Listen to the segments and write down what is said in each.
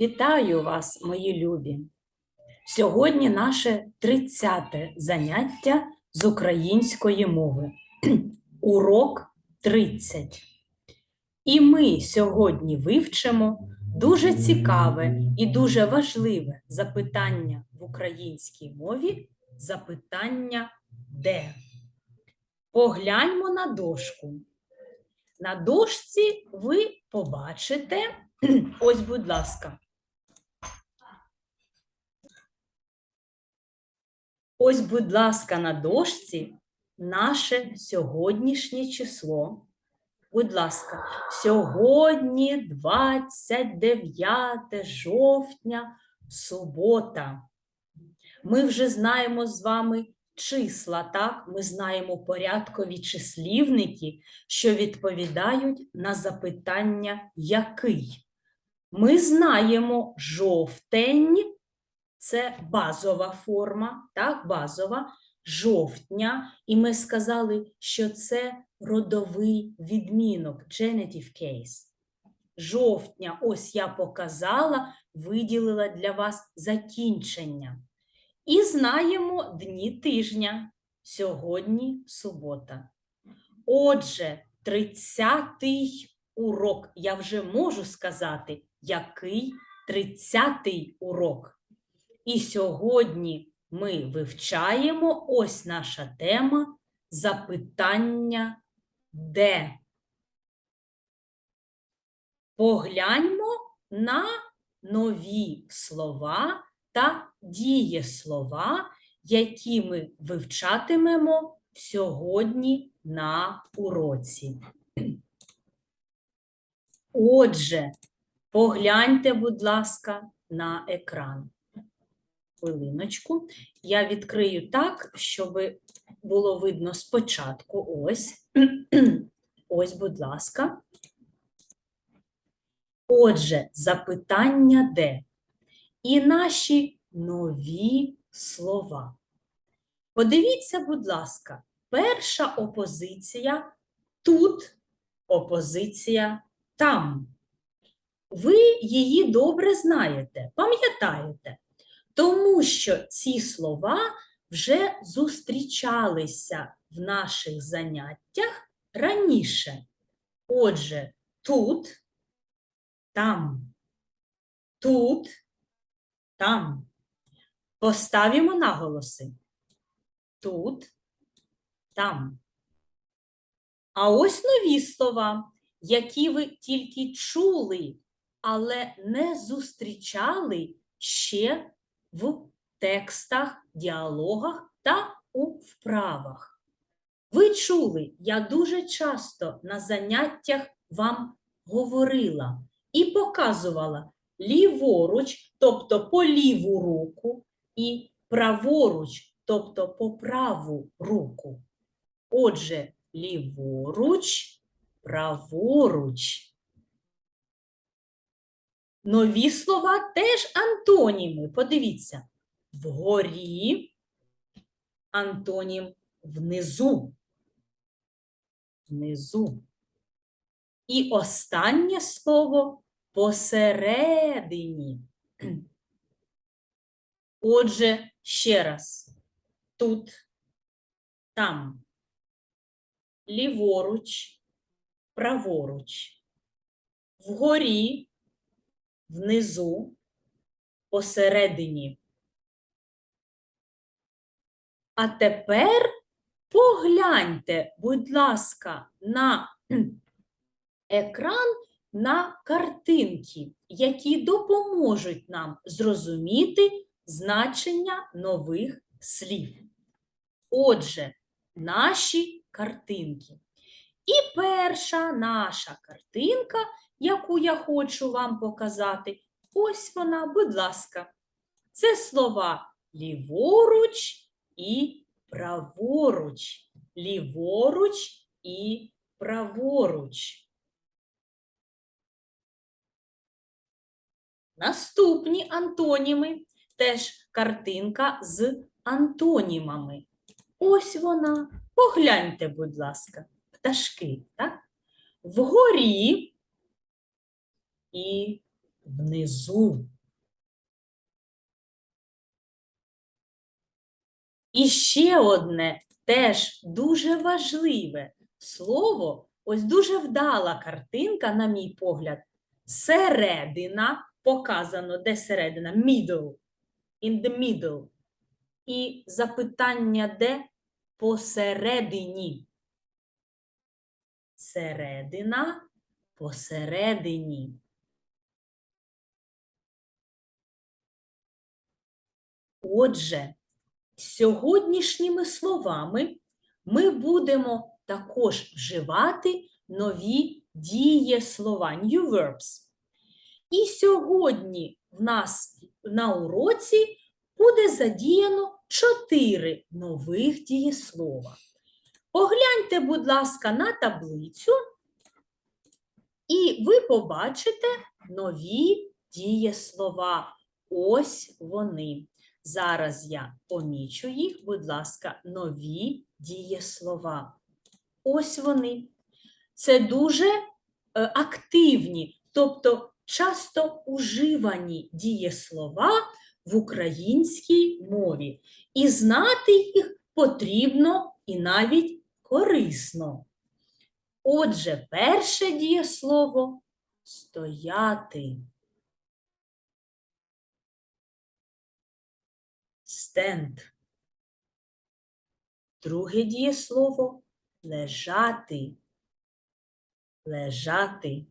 Вітаю вас, мої любі! Сьогодні наше 30-те заняття з української мови. Урок 30. І ми сьогодні вивчимо дуже цікаве і дуже важливе запитання в українській мові запитання де. Погляньмо на дошку. На дошці ви побачите, ось, будь ласка. Ось, будь ласка, на дошці наше сьогоднішнє число. Будь ласка, сьогодні 29 жовтня, субота. Ми вже знаємо з вами числа, так? Ми знаємо порядкові числівники, що відповідають на запитання який. Ми знаємо жовтень, це базова форма, так, базова, жовтня, і ми сказали, що це родовий відмінок, genitive case. Жовтня, ось я показала, виділила для вас закінчення. І знаємо дні тижня. Сьогодні субота. Отже, 30-й урок. Я вже можу сказати, який 30-й урок. І сьогодні ми вивчаємо ось наша тема запитання де. Погляньмо на нові слова та дієслова, які ми вивчатимемо сьогодні на уроці. Отже, погляньте, будь ласка, на екран. Хвилиночку. Я відкрию так, щоб було видно спочатку. Ось. Ось, будь ласка. Отже, запитання де? І наші нові слова. Подивіться, будь ласка, перша опозиція тут, опозиція там. Ви її добре знаєте, пам'ятаєте, тому що ці слова вже зустрічалися в наших заняттях раніше. Отже, тут, там, тут, там. Поставимо наголоси. Тут, там. А ось нові слова, які ви тільки чули, але не зустрічали ще в текстах, діалогах та у вправах. Ви чули, я дуже часто на заняттях вам говорила і показувала ліворуч, тобто по ліву руку, і праворуч, тобто по праву руку. Отже, ліворуч, праворуч. Нові слова теж антоніми. Подивіться, вгорі антонім внизу. Внизу. І останнє слово посередині. Отже, ще раз. Тут, там, ліворуч, праворуч, вгорі, внизу, посередині. А тепер погляньте, будь ласка, на екран на картинки, які допоможуть нам зрозуміти значення нових слів. Отже, наші картинки. І перша наша картинка, яку я хочу вам показати, ось вона, будь ласка. Це слова ліворуч і праворуч. Ліворуч і праворуч. Наступні антоніми теж картинка з антонімами. Ось вона. Погляньте, будь ласка, пташки, так? Вгорі і внизу. І ще одне теж дуже важливе слово, ось дуже вдала картинка, на мій погляд. Середина показано, де середина? Middle. In the middle. І запитання де посередині. Середина посередині. Отже, сьогоднішніми словами ми будемо також вживати нові дієслова, new verbs. І сьогодні в нас на уроці буде задіяно чотири нових дієслова. Погляньте, будь ласка, на таблицю, і ви побачите нові дієслова. Ось вони. Зараз я помічу їх, будь ласка, нові дієслова. Ось вони. Це дуже е, активні, тобто часто уживані дієслова в українській мові. І знати їх потрібно і навіть корисно. Отже, перше дієслово стояти. Stand. Друге дієслово лежати. Лежати.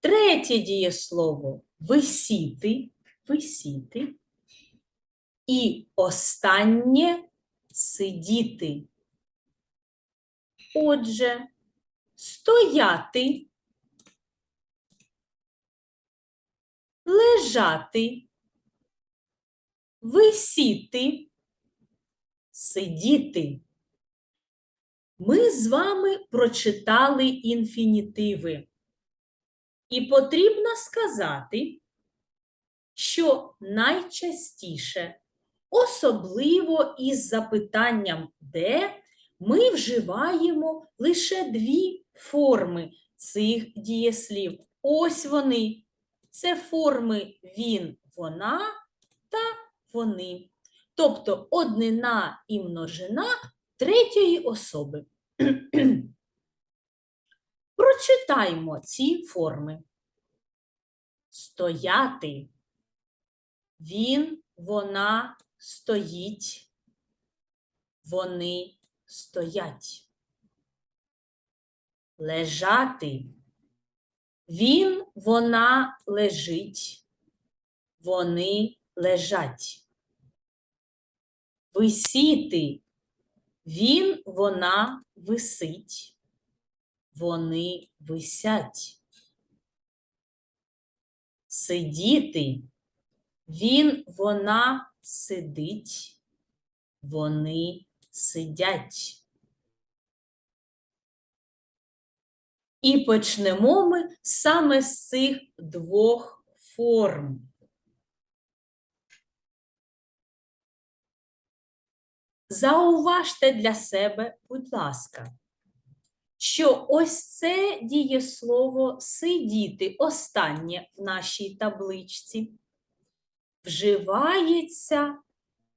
Третє дієслово висіти, висіти. І останнє сидіти. Отже, стояти, лежати, висіти, сидіти. Ми з вами прочитали інфінітиви. І потрібно сказати, що найчастіше, особливо із запитанням де, ми вживаємо лише дві форми цих дієслів. Ось вони. Це форми він, вона та вони. Тобто однина і множина третьої особи. Прочитаймо ці форми. Стояти. Він, вона стоїть. Вони стоять. Лежати. Він, вона лежить. Вони лежать. Висіти. Він, вона висить. Вони висять. Сидіти. Він, вона сидить. Вони сидять. І почнемо ми саме з цих двох форм. Зауважте для себе, будь ласка, що ось це дієслово сидіти останнє в нашій табличці вживається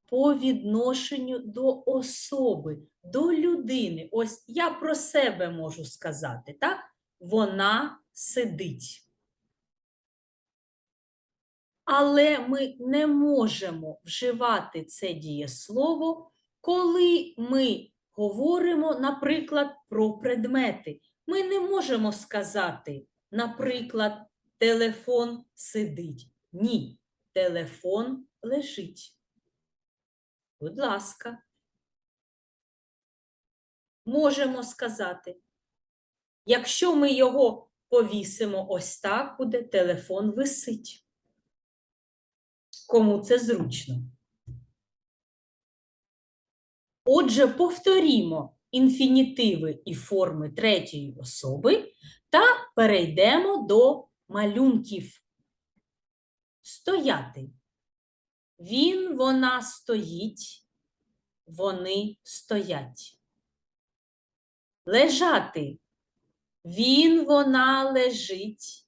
по відношенню до особи, до людини. Ось я про себе можу сказати, так? Вона сидить. Але ми не можемо вживати це дієслово, коли ми говоримо, наприклад, про предмети. Ми не можемо сказати, наприклад, телефон сидить. Ні, телефон лежить. Будь ласка. Можемо сказати, якщо ми його повісимо ось так, буде телефон висить. Кому це зручно? Отже, повторімо інфінітиви і форми третьої особи та перейдемо до малюнків. Стояти. Він, вона стоїть, вони стоять. Лежати. Він, вона лежить,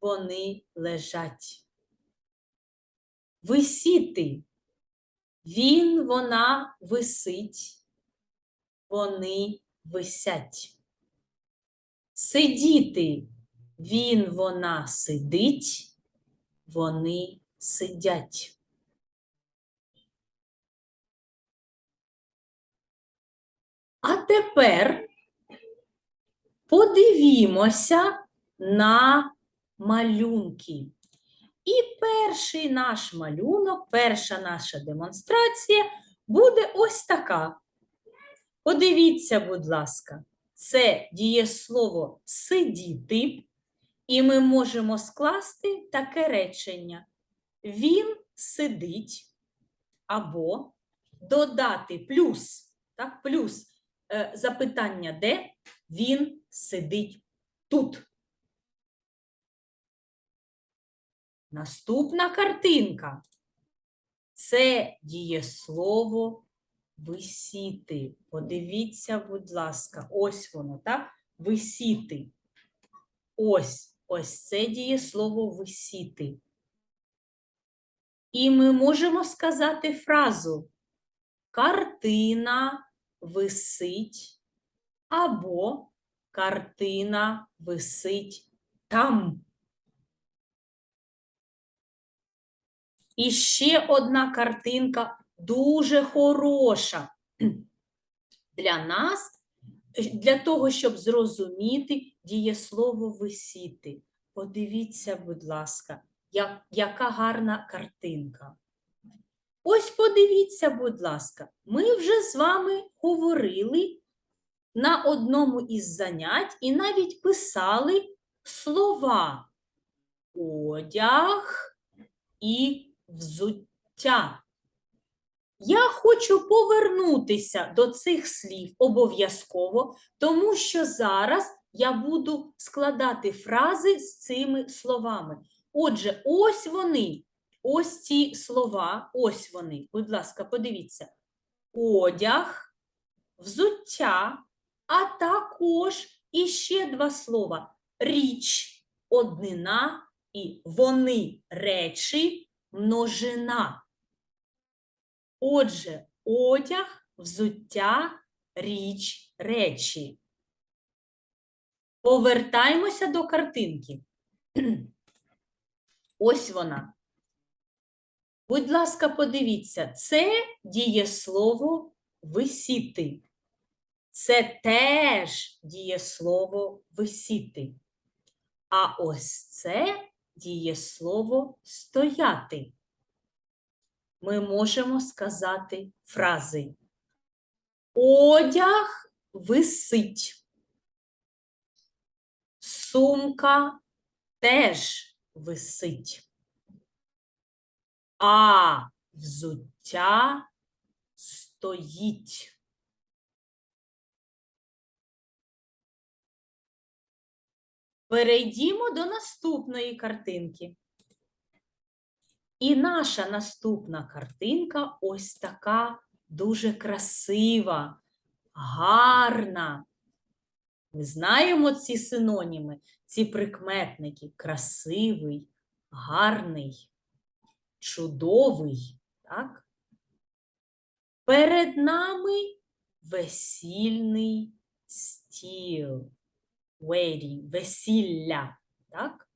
вони лежать. Висіти. Він, вона висить, вони висять. Сидіти. Він, вона сидить, вони сидять. Тепер подивімося на малюнки. І перший наш малюнок, перша наша демонстрація буде ось така. Подивіться, будь ласка, це дієслово сидіти, і ми можемо скласти таке речення. Він сидить або додати плюс, так, плюс запитання, де він сидить тут. Наступна картинка. Це дієслово висіти. Подивіться, будь ласка, ось воно, так? Висіти. Ось, ось це дієслово висіти. І ми можемо сказати фразу картина висить або картина висить там. І ще одна картинка дуже хороша для нас, для того, щоб зрозуміти дієслово висіти. Подивіться, будь ласка, як, яка гарна картинка. Ось подивіться, будь ласка, ми вже з вами говорили на одному із занять і навіть писали слова одяг і взуття. Я хочу повернутися до цих слів обов'язково, тому що зараз я буду складати фрази з цими словами. Отже, ось вони, ось ці слова, ось вони. Будь ласка, подивіться: одяг, взуття, а також іще два слова: річ, однина і вони речі множина. Отже, одяг, взуття, річ, речі. Повертаємося до картинки. Ось вона. Будь ласка, подивіться, це дієслово висіти. Це теж дієслово висіти. А ось це дієслово стояти. Ми можемо сказати фрази. Одяг висить. Сумка теж висить. А взуття стоїть. Перейдімо до наступної картинки. І наша наступна картинка ось така дуже красива, гарна. Ми знаємо ці синоніми, ці прикметники красивий, гарний, чудовий. Так? Перед нами весільний стіл wedding, весілля. Так?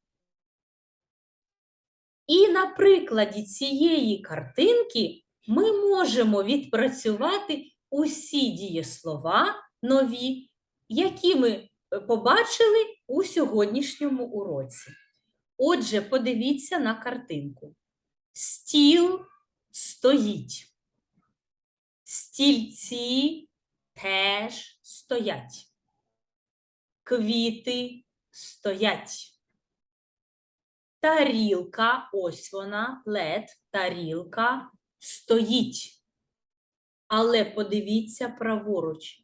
І на прикладі цієї картинки ми можемо відпрацювати усі дієслова нові, які ми е, побачили у сьогоднішньому уроці. Отже, подивіться на картинку. Стіл стоїть. Стільці теж стоять квіти стоять. Тарілка, ось вона, лед, тарілка стоїть. Але подивіться праворуч.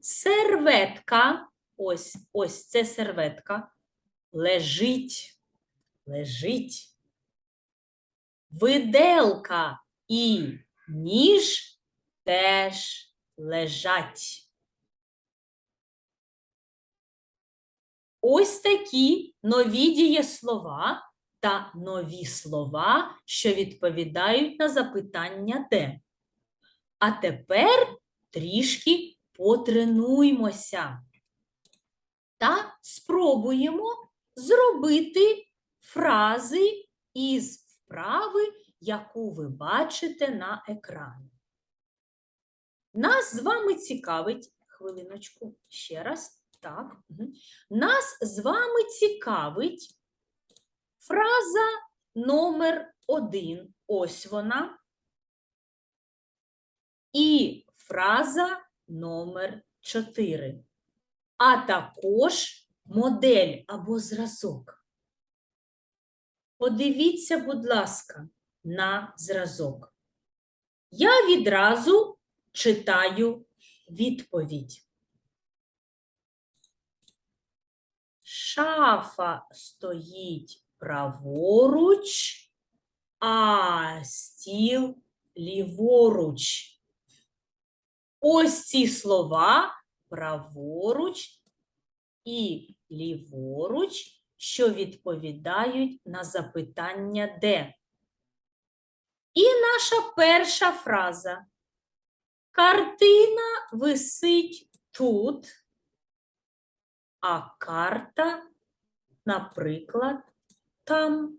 Серветка, ось ось це серветка, лежить, лежить. Виделка і ніж теж лежать. ось такі нові дієслова та нові слова, що відповідають на запитання де. А тепер трішки потренуймося та спробуємо зробити фрази із вправи, яку ви бачите на екрані. Нас з вами цікавить, хвилиночку, ще раз, так. Нас з вами цікавить фраза номер один. Ось вона. І фраза номер 4. А також модель або зразок. Подивіться, будь ласка, на зразок. Я відразу читаю відповідь. Шафа стоїть праворуч, а стіл ліворуч. Ось ці слова праворуч і ліворуч, що відповідають на запитання де. І наша перша фраза. Картина висить тут, а карта, наприклад, там.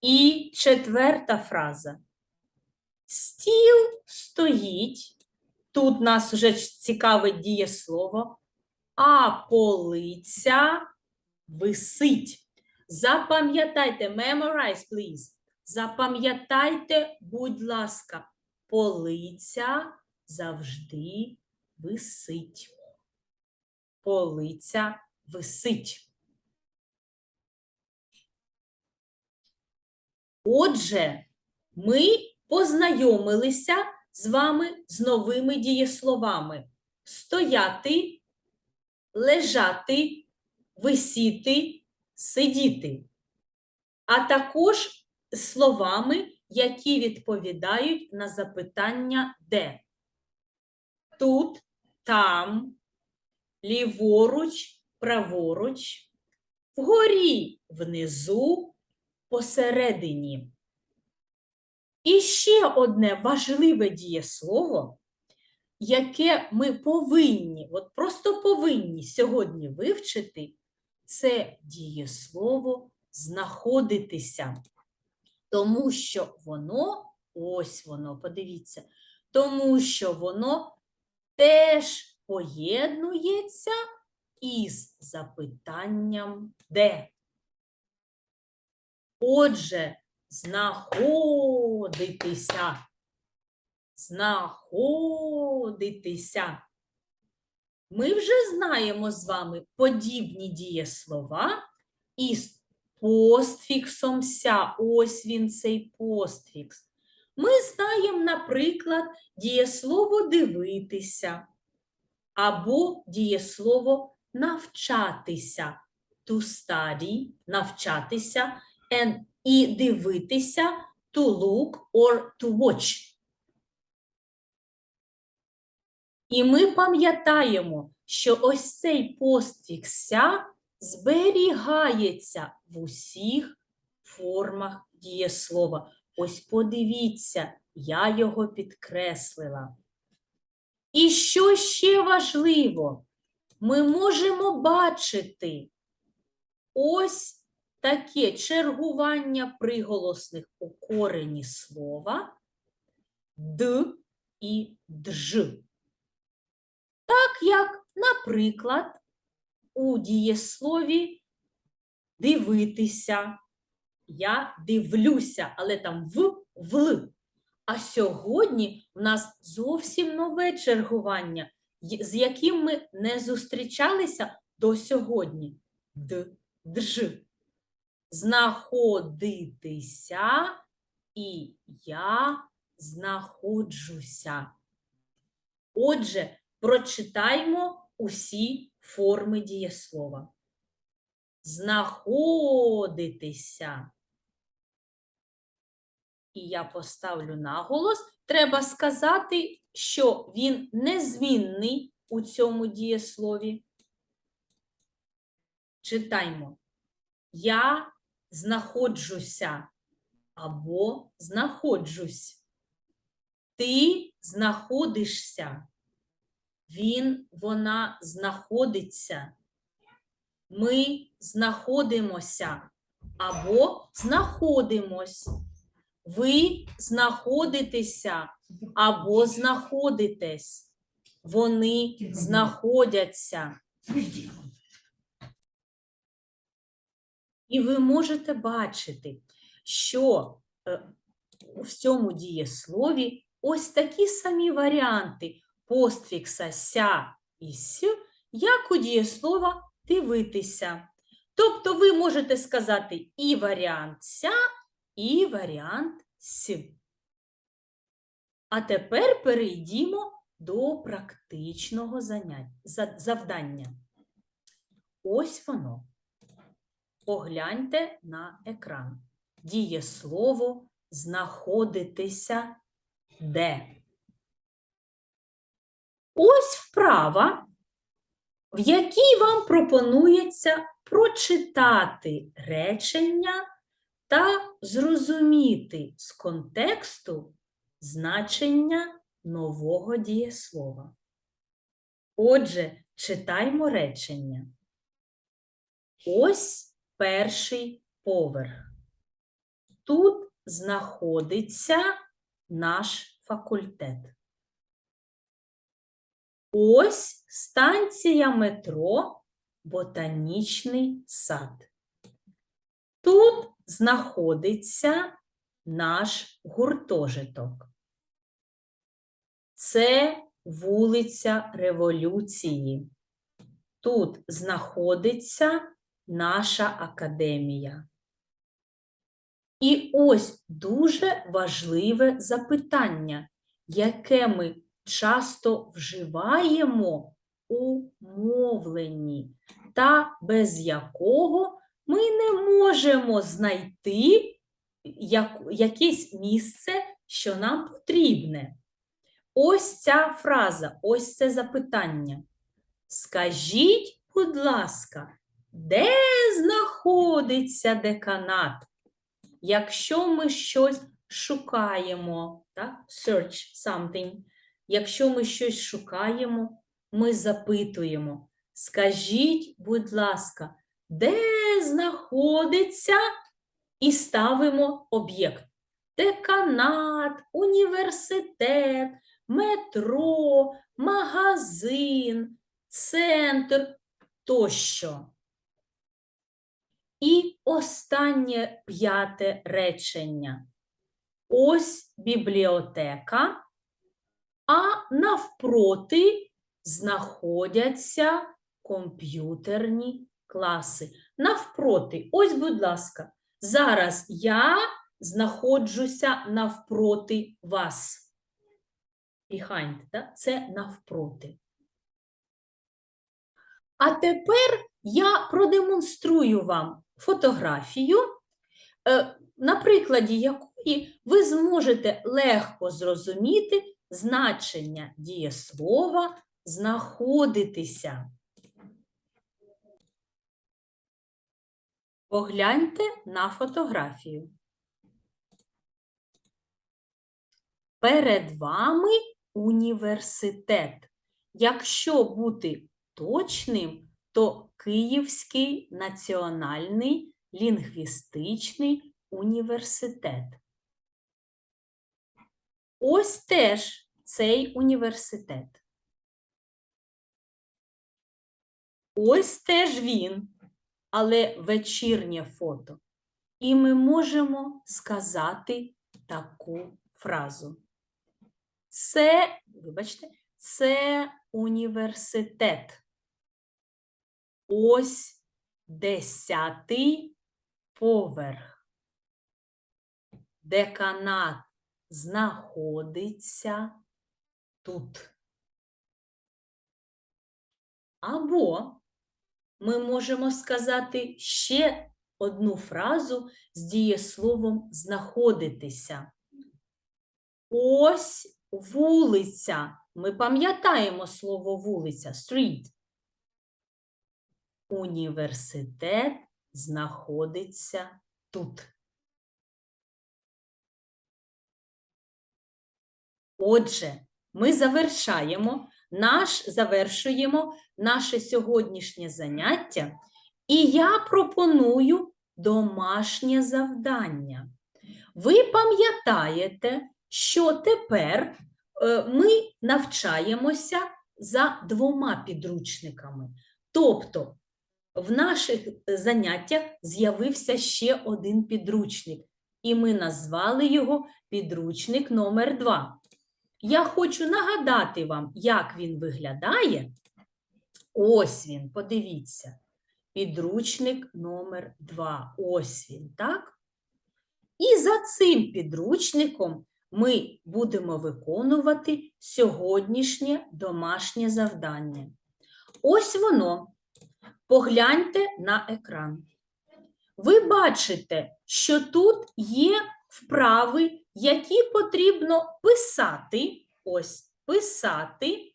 І четверта фраза. Стіл стоїть. Тут нас вже цікавить дієслово, а полиця висить. Запам'ятайте, memorize, please. Запам'ятайте, будь ласка, полиця завжди висить. Полиця висить. Отже, ми познайомилися з вами з новими дієсловами: стояти, лежати, висіти, сидіти, а також словами, які відповідають на запитання де. Тут, там, ліворуч, праворуч, вгорі, внизу, посередині. І ще одне важливе дієслово, яке ми повинні, от просто повинні сьогодні вивчити, це дієслово знаходитися. Тому що воно, ось воно, подивіться, тому що воно теж поєднується із запитанням де. Отже, знаходитися. Знаходитися. Ми вже знаємо з вами подібні дієслова із постфіксом ся. Ось він цей постфікс. Ми знаємо, наприклад, дієслово дивитися або дієслово навчатися. To study, навчатися, and і дивитися to look or to watch. І ми пам'ятаємо, що ось цей постфікс «ся» зберігається в усіх формах дієслова. Ось подивіться, я його підкреслила. І що ще важливо, ми можемо бачити ось таке чергування приголосних у корені слова д і дж. Так як, наприклад, у дієслові дивитися, я дивлюся, але там в, в. А сьогодні в нас зовсім нове чергування, з яким ми не зустрічалися до сьогодні. Д, дж. Знаходитися і я знаходжуся. Отже, прочитаймо усі форми дієслова. Знаходитися. І я поставлю наголос. Треба сказати, що він незмінний у цьому дієслові. читаймо. Я знаходжуся або знаходжусь. Ти знаходишся. Він, вона знаходиться. Ми знаходимося або знаходимось. Ви знаходитеся або знаходитесь. Вони знаходяться. І ви можете бачити, що е, у всьому дієслові ось такі самі варіанти постфікса ся і с, як у дієслова дивитися. Тобто ви можете сказати і варіант ся, і варіант с. А тепер перейдімо до практичного завдання. Ось воно. Погляньте на екран. Дієслово знаходитися де. Ось вправа, в якій вам пропонується прочитати речення та зрозуміти з контексту значення нового дієслова. Отже, читаймо речення. Ось перший поверх. Тут знаходиться наш факультет. Ось станція метро Ботанічний сад. Тут знаходиться наш гуртожиток. Це вулиця Революції. Тут знаходиться наша академія. І ось дуже важливе запитання, яке ми часто вживаємо у мовленні, та без якого ми не можемо знайти як, якесь місце, що нам потрібне. Ось ця фраза, ось це запитання. Скажіть, будь ласка, де знаходиться деканат? Якщо ми щось шукаємо, так? search something, якщо ми щось шукаємо, ми запитуємо. Скажіть, будь ласка, де знаходиться і ставимо об'єкт? Деканат, університет, метро, магазин, центр тощо. І останнє п'яте речення. Ось бібліотека, а навпроти знаходяться комп'ютерні класи. Навпроти, ось, будь ласка, зараз я знаходжуся навпроти вас. Behind, да? це навпроти. А тепер я продемонструю вам фотографію, е, на прикладі якої ви зможете легко зрозуміти значення дієслова знаходитися. Погляньте на фотографію. Перед вами університет. Якщо бути точним, то Київський національний лінгвістичний університет. Ось теж цей університет. Ось теж він, але вечірнє фото. І ми можемо сказати таку фразу. Це, вибачте, це університет. Ось десятий поверх. Деканат знаходиться тут. Або ми можемо сказати ще одну фразу з дієсловом знаходитися. Ось вулиця. Ми пам'ятаємо слово вулиця street. Університет знаходиться тут. Отже, ми завершаємо наш, завершуємо наше сьогоднішнє заняття, і я пропоную домашнє завдання. Ви пам'ятаєте, що тепер е, ми навчаємося за двома підручниками. Тобто, в наших заняттях з'явився ще один підручник, і ми назвали його підручник номер 2. Я хочу нагадати вам, як він виглядає. Ось він, подивіться. Підручник номер 2. Ось він, так? І за цим підручником ми будемо виконувати сьогоднішнє домашнє завдання. Ось воно. Погляньте на екран. Ви бачите, що тут є вправи, які потрібно писати. Ось писати,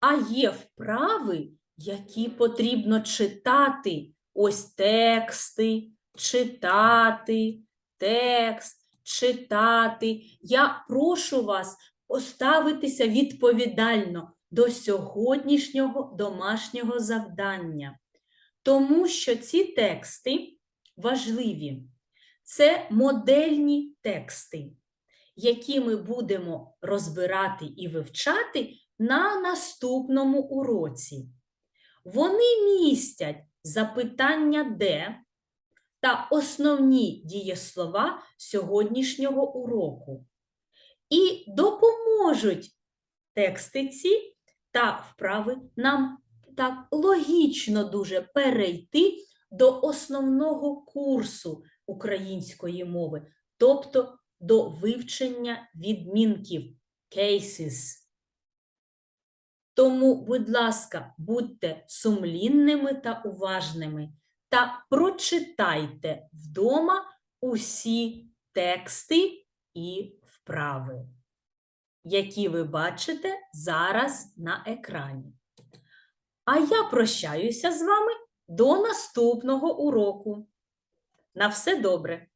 а є вправи, які потрібно читати. Ось тексти, читати, текст, читати. Я прошу вас поставитися відповідально до сьогоднішнього домашнього завдання, тому що ці тексти важливі. Це модельні тексти, які ми будемо розбирати і вивчати на наступному уроці. Вони містять запитання де та основні дієслова сьогоднішнього уроку і допоможуть тексти ці та вправи нам так логічно дуже перейти до основного курсу української мови, тобто до вивчення відмінків cases. Тому, будь ласка, будьте сумлінними та уважними та прочитайте вдома усі тексти і вправи, які ви бачите зараз на екрані. А я прощаюся з вами до наступного уроку. На все добре!